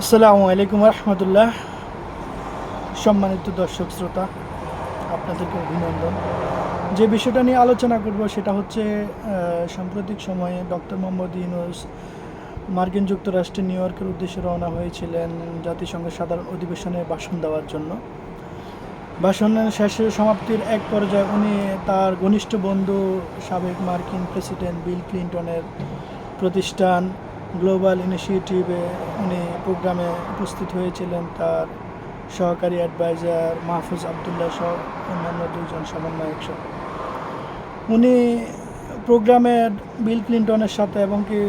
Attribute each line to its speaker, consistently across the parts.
Speaker 1: আসসালামু আলাইকুম রহমতুল্লাহ। সম্মানিত দর্শক, শ্রোতা, আপনাদেরকে অভিনন্দন। যে বিষয়টা নিয়ে আলোচনা করব সেটা হচ্ছে সাম্প্রতিক সময়ে ডক্টর মোহাম্মদ ইউনুস মার্কিন যুক্তরাষ্ট্রে নিউ ইয়র্কের উদ্দেশ্যে রওনা হয়েছিলেন জাতিসংঘের সাধারণ অধিবেশনে ভাষণ দেওয়ার জন্য। ভাষণের শেষে সমাপ্তির এক পর্যায়ে উনি তার ঘনিষ্ঠ বন্ধু সাবেক মার্কিন প্রেসিডেন্ট বিল ক্লিন্টনের প্রতিষ্ঠান গ্লোবাল ইনিশিয়েটিভে উনি প্রোগ্রামে উপস্থিত হয়েছিলেন। তার সহকারী অ্যাডভাইজার মাহফুজ আবদুল্লাহ সহ অন্যান্য দুজন সমন্বয়ক সহ। উনি প্রোগ্রামে বিল ক্লিন্টনের সাথে এবং কি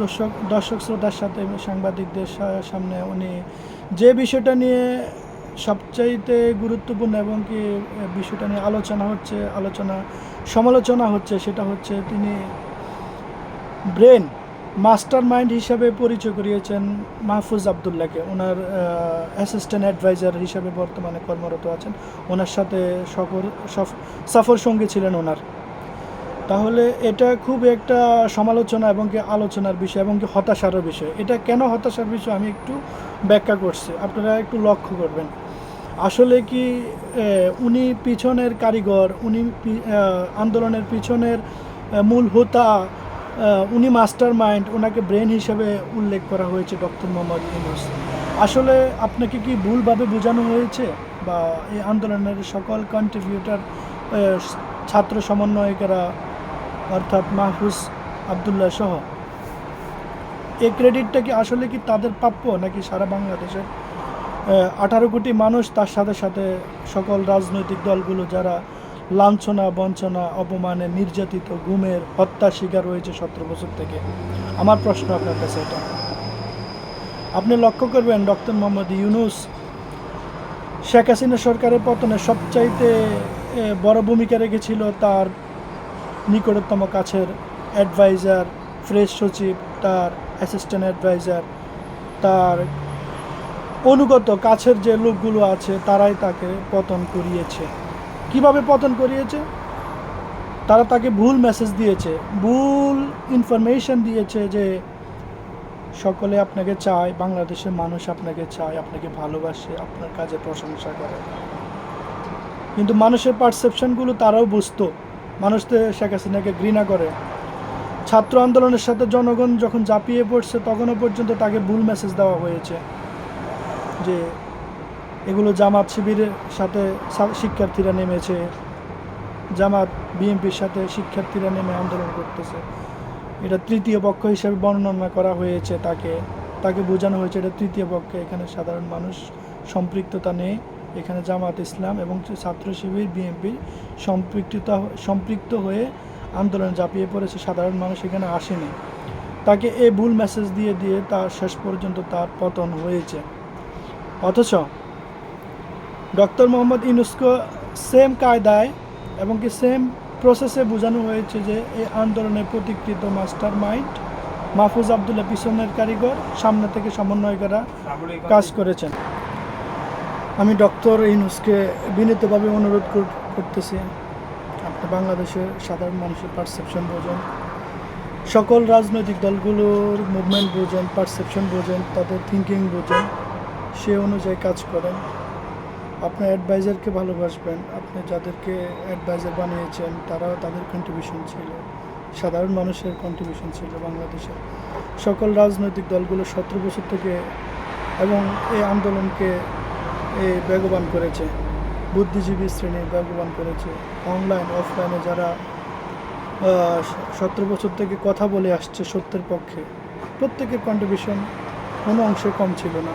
Speaker 1: দর্শক দর্শক শ্রোতার সাথে সাংবাদিকদের সামনে উনি যে বিষয়টা নিয়ে সবচাইতে গুরুত্বপূর্ণ এবং কি বিষয়টা নিয়ে আলোচনা হচ্ছে, আলোচনা, সমালোচনা হচ্ছে সেটা হচ্ছে তিনি ব্রেন মাস্টার মাইন্ড হিসাবে পরিচয় করিয়েছেন মাহফুজ আবদুল্লাহকে। ওনার অ্যাসিস্ট্যান্ট অ্যাডভাইজার হিসাবে বর্তমানে কর্মরত আছেন। ওনার সাথে সফর, সফ- সফর সঙ্গী ছিলেন ওনার। তাহলে এটা খুব একটা সমালোচনা এবং কি আলোচনার বিষয় এবং কি হতাশারও বিষয়। এটা কেন হতাশার বিষয় আমি একটু ব্যাখ্যা করছি। আপনারা একটু লক্ষ্য করবেন। আসলে কি উনি পিছনের কারিগর, উনি আন্দোলনের পিছনের মূল হোতা উনি মাস্টার মাইন্ড ওনাকে ব্রেন হিসেবে উল্লেখ করা হয়েছে ডক্টর মোহাম্মদ ইউনুস। আসলে আপনাকে কি ভুলভাবে বোঝানো হয়েছে? বা এই আন্দোলনের সকল কন্ট্রিবিউটার ছাত্র সমন্বয়কেরা, অর্থাৎ মাহফুজ আবদুল্লাহ সহ, এই ক্রেডিটটা কি আসলে কি তাদের প্রাপ্য নাকি সারা বাংলাদেশের? আঠারো কোটি মানুষ তার সাথে সাথে সকল রাজনৈতিক দলগুলো যারা লাঞ্ছনা, বঞ্চনা, অপমানে নির্যাতিত, গুমের হত্যা শিকার হয়েছে সতেরো বছর থেকে। আমার প্রশ্ন আপনার কাছে এটা। আপনি লক্ষ্য করবেন, ডক্টর মোহাম্মদ ইউনুস, শেখ হাসিনা সরকারের পতনে সবচাইতে বড় ভূমিকা রেখেছিল তার নিকটতম কাছের অ্যাডভাইজার ফ্রেশ সচিব, তার অ্যাসিস্ট্যান্ট অ্যাডভাইজার তার অনুগত কাছের যে লোকগুলো আছে, তারাই তাকে পতন করিয়েছে। কীভাবে পতন করিয়েছে? তারা তাকে ভুল মেসেজ দিয়েছে, ভুল ইনফরমেশন দিয়েছে যে সকলে আপনাকে চায়, বাংলাদেশের মানুষ আপনাকে চায়, আপনাকে ভালোবাসে, আপনার কাজে প্রশংসা করে। কিন্তু মানুষের পারসেপশনগুলো তারাও বুঝতো। মানুষ তো শেখ হাসিনাকে ঘৃণা করে। ছাত্র আন্দোলনের সাথে জনগণ যখন ঝাঁপিয়ে পড়ছে, তখনও পর্যন্ত তাকে ভুল মেসেজ দেওয়া হয়েছে যে এগুলো জামাত শিবিরের সাথে শিক্ষার্থীরা নেমেছে। জামাত বিএনপির সাথে শিক্ষার্থীরা নেমে আন্দোলন করতেছে। এটা তৃতীয় পক্ষ হিসেবে বর্ণনা করা হয়েছে তাকে। তাকে বোঝানো হয়েছে এটা তৃতীয় পক্ষে। এখানে সাধারণ মানুষ সম্পৃক্ততা নেই। এখানে জামাত ইসলাম এবং ছাত্র শিবির বিএনপি সম্পৃক্ততা সম্পৃক্ত হয়ে আন্দোলন ঝাঁপিয়ে পড়েছে। সাধারণ মানুষ এখানে আসেনি। তাকে এই ভুল মেসেজ দিয়ে দিয়ে তার শেষ পর্যন্ত তার পতন হয়েছে। অথচ ডক্টর মোহাম্মদ ইউনুস্কো সেম কায়দায় এবং কি সেম প্রসেসে বোঝানো হয়েছে যে এই আন্দোলনে প্রতিকৃত মাস্টার মাইন্ড মাহফুজ আবদুল্লাহ পিছনের কারিগর, সামনে থেকে সমন্বয়করা কাজ করেছেন। আমি ডক্টর ইউনুসকে বিনীতভাবে অনুরোধ করতেছি, আপনি বাংলাদেশের সাধারণ মানুষের পারসেপশন বোঝেন, সকল রাজনৈতিক দলগুলোর মুভমেন্ট বোঝেন পারসেপশন বোঝেন, তাদের থিঙ্কিং বোঝেন, সে অনুযায়ী কাজ করেন। আপনার অ্যাডভাইজারকে ভালোবাসবেন, আপনি যাদেরকে অ্যাডভাইজার বানিয়েছেন, তারাও তাদের কন্ট্রিবিউশন ছিল। সাধারণ মানুষের কন্ট্রিবিউশন ছিল বাংলাদেশে। সকল রাজনৈতিক দলগুলো সতেরো বছর থেকে এবং এই আন্দোলনকে বেগবান করেছে। বুদ্ধিজীবী শ্রেণি বেগবান করেছে। অনলাইন অফলাইনে যারা সতেরো বছর থেকে কথা বলে আসছে সত্যের পক্ষে, প্রত্যেকের কন্ট্রিবিউশন কোনো অংশে কম ছিল না।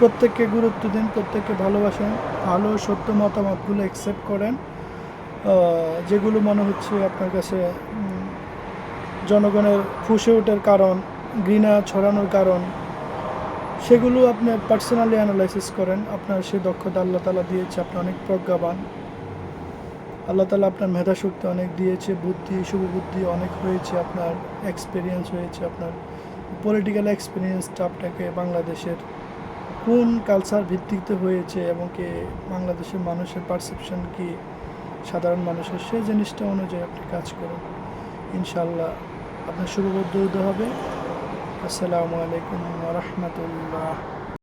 Speaker 1: প্রত্যেককে গুরুত্ব দিন, প্রত্যেককে ভালোবাসেন, ভালো সত্য মতামতগুলো অ্যাকসেপ্ট করেন। যেগুলো মনে হচ্ছে আপনার কাছে জনগণের ফুসে ওঠার কারণ, ঘৃণা ছড়ানোর কারণ, সেগুলো আপনি পার্সোনালি অ্যানালাইসিস করেন। আপনার সে দক্ষতা আল্লাহ তালা দিয়েছে, আপনি অনেক প্রজ্ঞাবান। আল্লাহ তালা আপনার মেধাশক্তি অনেক দিয়েছে, বুদ্ধি শুভবুদ্ধি অনেক হয়েছে, আপনার এক্সপিরিয়েন্স হয়েছে, আপনার পলিটিক্যাল এক্সপিরিয়েন্সটা আপনাকে বাংলাদেশের কোন কালচার ভিত্তিতে হয়েছে এবং কি বাংলাদেশের মানুষের পারসেপশন কি সাধারণ মানুষের? সেই জিনিসটা অনুযায়ী আপনি কাজ করুন। ইনশাল্লাহ আপনার শুভবদ্ধ হবে। আসসালামু আলাইকুম রহমতুল্লাহ।